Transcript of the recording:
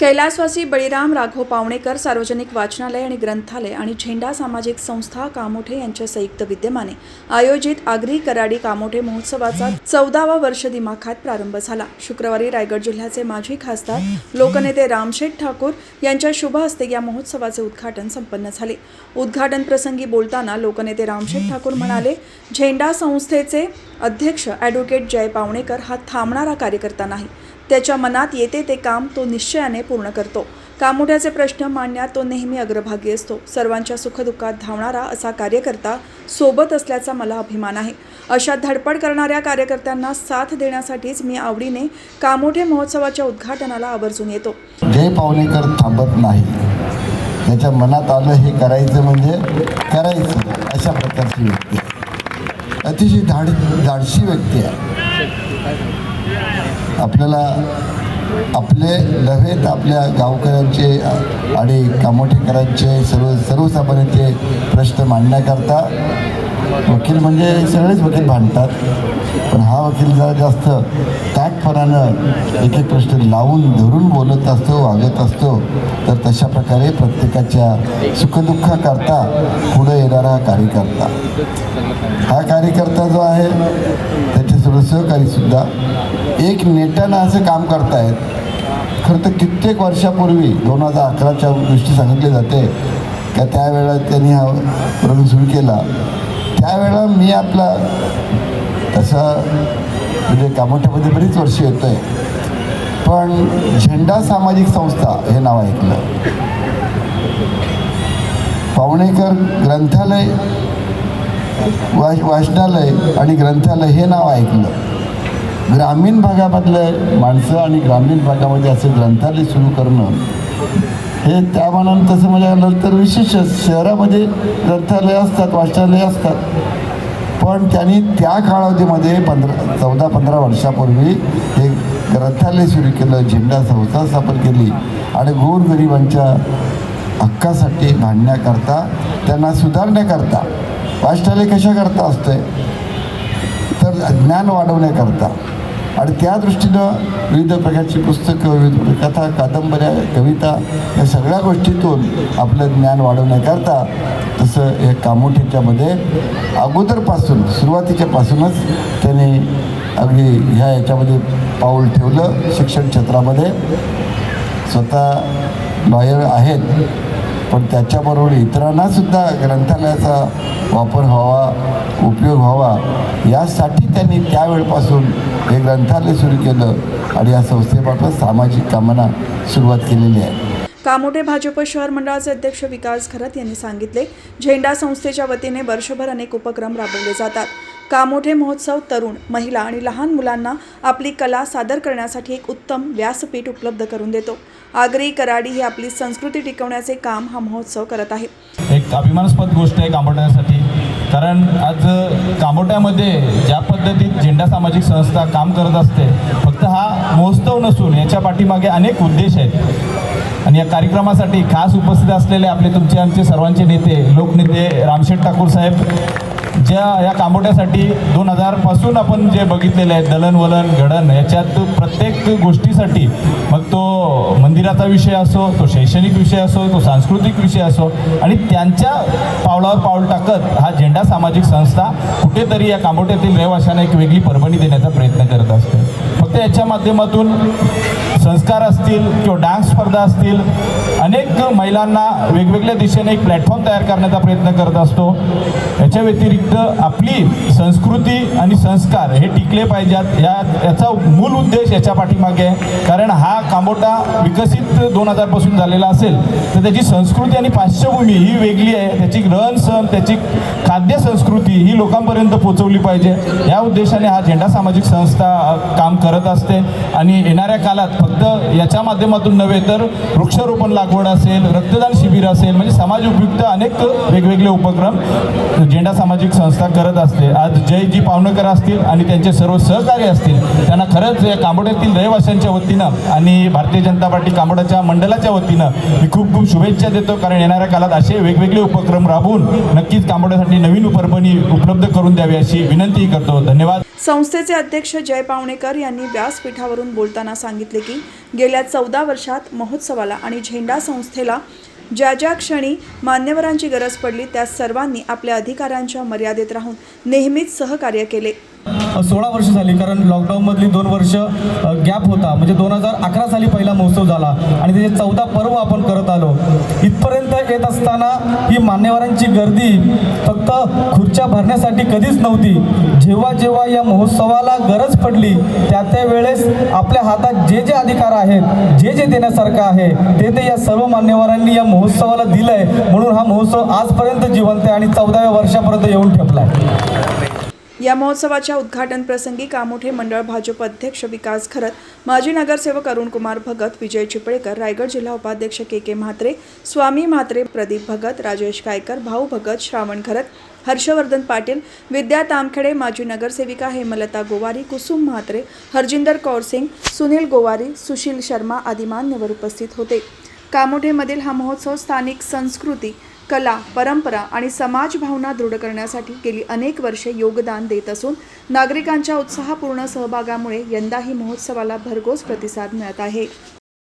कैलासवासी बळीराम राघव पावणेकर सार्वजनिक वाचनालय आणि ग्रंथालय आणि झेंडा सामाजिक संस्था कामोठे यांच्या संयुक्त विद्यमाने आयोजित आगरी कराडी कामोठे महोत्सवाचा चौदावा वर्ष दिमाखात प्रारंभ झाला. शुक्रवारी रायगड जिल्ह्याचे माजी खासदार लोकनेते रामशेठ ठाकूर यांच्या शुभ हस्ते या महोत्सवाचे उद्घाटन संपन्न झाले. उद्घाटन प्रसंगी बोलताना लोकनेते रामशेठ ठाकूर म्हणाले झेंडा संस्थेचे अध्यक्ष ॲडव्होकेट जय पावणेकर हा थांबणारा कार्यकर्ता नाही. त्याच्या मनात येते ते काम तो निश्चयाने पूर्ण करतो. कामोठ्याचे प्रश्न मांडण्यात तो नेहमी अग्रभागी असतो. सर्वांच्या सुखदुःखात धावणारा असा कार्यकर्ता सोबत असल्याचा मला अभिमान आहे. अशा धडपड करणाऱ्या कार्यकर्त्यांना साथ देण्यासाठीच मी आवडीने कामोठे महोत्सवाच्या उद्घाटनाला आवर्जून येतो. जय पावणेकर थांबत नाही त्याच्या मनात आलं हे करायचं म्हणजे करायचं अशा प्रकारची व्यक्ती अतिशय धाड धाडशी व्यक्ती आहे. आपल्याला आपले नव्हे तर आपल्या गावकऱ्यांचे आणि कामोठेकरांचे सर्व सर्वसामान्यांचे प्रश्न मांडण्याकरता वकील म्हणजे सगळेच वकील भांडतात. पण हा वकील जरा जास्त काय ताटपणानं एक एक प्रश्न लावून धरून बोलत असतो वागत असतो. तर तशा प्रकारे प्रत्येकाच्या सुखदुःखाकरता पुढं येणारा हा कार्यकर्ता. हा कार्यकर्ता जो आहे त्याचे सर्व सहकारीसुद्धा एक नेटानं असं काम करतायत. खरं तर कित्येक वर्षापूर्वी दोन हजार अकराच्या गोष्टी सांगितली जाते. का त्यावेळेला त्यांनी हा प्रयोग सुरू केला. त्यावेळेला मी आपला तसा म्हणजे कामोठ्यामध्ये बरीच वर्ष येतो आहे पण झेंडा सामाजिक संस्था हे नाव ऐकलं. पावणेकर ग्रंथालय वाच वाचनालय आणि ग्रंथालय हे नाव ऐकलं. ग्रामीण भागामधले माणसं आणि ग्रामीण भागामध्ये असं ग्रंथालय सुरू करणं हे त्या मानानं तसं म्हणजे आलं तर विशेषच शहरामध्ये ग्रंथालय असतात वाचनालय असतात. पण त्यांनी त्या काळावधीमध्ये पंधरा चौदा पंधरा वर्षापूर्वी हे ग्रंथालय सुरू केलं झेंडा संस्था स्थापन केली आणि गोरगरिबांच्या हक्कासाठी भांडण्याकरता त्यांना सुधारण्याकरता वाचनालय कशाकरता असतंय? तर ज्ञान वाढवण्याकरता. आणि त्या दृष्टीनं विविध प्रकारची पुस्तकं विविध कथा कादंबऱ्या कविता या सगळ्या गोष्टीतून आपलं ज्ञान वाढवण्याकरता तसं हे कामोठीच्यामध्ये अगोदरपासून सुरुवातीच्यापासूनच त्यांनी अगदी ह्या याच्यामध्ये पाऊल ठेवलं. शिक्षण क्षेत्रामध्ये स्वतः लॉयर आहेत. पण त्याच्याबरोबर इतरांना सुद्धा ग्रंथालयाचा वापर व्हावा उपयोग व्हावा यासाठी त्यांनी त्यावेळपासून हे ग्रंथालय सुरू केलं आणि या संस्थेमार्फत सामाजिक कामांना सुरुवात केलेली आहे. कामोठे भाजप शहर मंडळाचे अध्यक्ष विकास खरत यांनी सांगितले झेंडा संस्थेच्या वतीने वर्षभर अनेक उपक्रम राबवले जातात. कामोठे महोत्सव तरुण महिला आणि लहान मुलांना आपली कला सादर करण्यासाठी एक उत्तम व्यासपीठ उपलब्ध करून देतो. आगरी कराडी ही आपली संस्कृती टिकवण्याचे काम हा महोत्सव करत आहे. एक अभिमानास्पद गोष्ट आहे कामोठ्यासाठी कारण आज कामोठ्यामध्ये ज्या पद्धतीत झेंडा सामाजिक संस्था काम करत असते फक्त हा महोत्सव नसून याच्या पाठीमागे अनेक उद्देश आहेत. आणि या कार्यक्रमासाठी खास उपस्थित असलेले आपले तुमचे आमचे सर्वांचे नेते लोकनेते रामशेठ ठाकूर साहेब ज्या या कांबोट्यासाठी दोन हजारपासून आपण जे बघितलेले आहेत दलणवलन घडण याच्यात प्रत्येक गोष्टीसाठी मग मंदिराचा विषय असो तो शैक्षणिक विषय असो तो सांस्कृतिक विषय असो आणि त्यांच्या पावलावर पाऊल टाकत हा झेंडा सामाजिक संस्था कुठेतरी या कामोट्यातील रहिवाशांना एक वेगळी परभणी देण्याचा प्रयत्न करत असते. फक्त याच्या माध्यमातून संस्कार असतील किंवा डान्स स्पर्धा असतील अनेक महिलांना वेगवेगळ्या दिशेने एक प्लॅटफॉर्म तयार करण्याचा प्रयत्न करत असतो. याच्या व्यतिरिक्त आपली संस्कृती आणि संस्कार हे टिकले पाहिजेत. या याचा मूल उद्देश याच्या पाठीमागे आहे. कारण हा कांबोटा विकसित विकसित दोन हजारपासून झालेला असेल तर त्याची संस्कृती आणि पार्श्वभूमी ही वेगळी आहे. त्याची रहन सहन त्याची खाद्य संस्कृती ही लोकांपर्यंत पोहोचवली पाहिजे. या उद्देशाने हा झेंडा सामाजिक संस्था काम करत असते. आणि येणाऱ्या काळात फक्त याच्या माध्यमातून नव्हे तर वृक्षारोपण लागवड असेल रक्तदान शिबिर असेल म्हणजे समाज उपयुक्त अनेक वेगवेगळे उपक्रम झेंडा सामाजिक संस्था करत असते. आज जय जी पावणकर असतील आणि त्यांचे सर्व सहकारी असतील त्यांना खरंच या कांबोड्यातील रहिवाशांच्या वतीनं आणि भारतीय जनता पार्टी कांबोड्याच्या मंडळाच्या वतीनं मी खूप खूप शुभेच्छा देतो. कारण येणाऱ्या काळात असे वेगवेगळे उपक्रम राबवून नक्कीच कांबड्यासाठी नवीन परभणी उपलब्ध करून द्यावी अशी विनंती करतो. धन्यवाद. संस्थेचे अध्यक्ष जय पावणेकर यांनी व्यासपीठावरून बोलताना सांगितले की गेल्या चौदा वर्षात महोत्सवाला आणि झेंडा संस्थेला ज्या ज्या क्षणी मान्यवरांची गरज पडली त्या सर्वांनी आपल्या अधिकारांच्या मर्यादेत राहून नेहमीच सहकार्य केले. सोळा वर्ष झाली कारण लॉकडाऊनमधली दोन वर्ष गॅप होता. म्हणजे दोन हजार अकरा साली पहिला महोत्सव झाला आणि त्याचे चौदा पर्व आपण करत आलो. इथपर्यंत येत असताना ही मान्यवरांची गर्दी फक्त खुर्च्या भरण्यासाठी कधीच नव्हती. जेव्हा जेव्हा या महोत्सवाला गरज पडली त्या त्या वेळेस आपल्या हातात जे जे अधिकार आहेत जे जे देण्यासारखं आहे ते ते या सर्व मान्यवरांनी या महोत्सवाला दिलं आहे म्हणून हा महोत्सव आजपर्यंत जिवंत आहे आणि चौदाव्या वर्षापर्यंत येऊन ठेपला आहे या महोत्सवाच्या उद्घाटन प्रसंगी कामोठे मंडळ भाजप अध्यक्ष विकास खरत माजी नगरसेवक अरुणकुमार भगत विजय चिपळेकर रायगड जिल्हा उपाध्यक्ष के के म्हात्रे स्वामी म्हात्रे प्रदीप भगत राजेश गायकर भाऊ भगत श्रावण खरत हर्षवर्धन पाटील विद्या तामखेडे माजी नगरसेविका हेमलता गोवारी कुसुम म्हात्रे हरजिंदर कौर सिंग सुनील गोवारी सुशील शर्मा आदी मान्यवर उपस्थित होते. कामोठेमधील हा महोत्सव स्थानिक संस्कृती कला परंपरा आणि समाज भावना दृढ करण्यासाठी गेली अनेक वर्षे योगदान देत असून नागरिकांच्या उत्साहपूर्ण सहभागामुळे यंदाही महोत्सवाला भरघोस प्रतिसाद मिळत आहे.